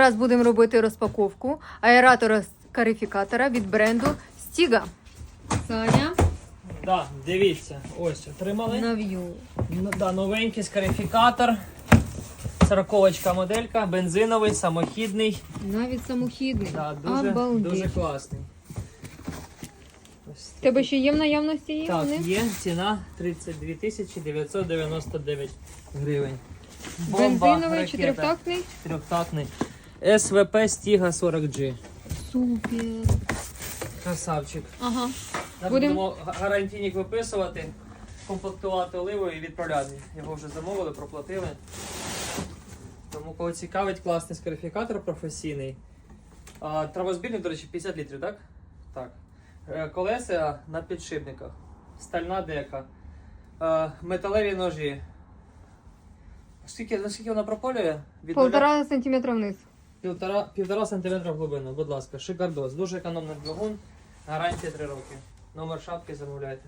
Зараз будемо робити розпаковку аератора карифікатора від бренду Stiga. Саня, Да, дивіться, ось отримали. нав'ю. Ну, да, новенький скарифікатор. Сороковочка моделька, бензиновий, самохідний. Навіть самохідний. Да, дуже, Обалдеть. дуже класний. Ось В Тебе ще є в наявності є Так, вони? є ціна 32 тисячі 999 гривень. Бензиновий, ракета, чотирьохтактний? Трьохтактний. СВП Stiga 40G. Супер. Красавчик. Ага. Зараз Будем- будемо га- гарантійник виписувати, комплектувати оливою і відправляти. Його вже замовили, проплатили. Тому кого цікавить, класний скарифікатор професійний. А, травозбірний, до речі, 50 літрів, так? Так. Е, Колеса на підшипниках. Стальна дека. Е, Металеві ножі. Скільки, наскільки вона прополює? Від нуля- Полтора сантиметра вниз. Півтора, півтора сантиметра в глибину, будь ласка, шикардос. Дуже економний двигун, гарантія 3 роки. Номер шапки замовляйте.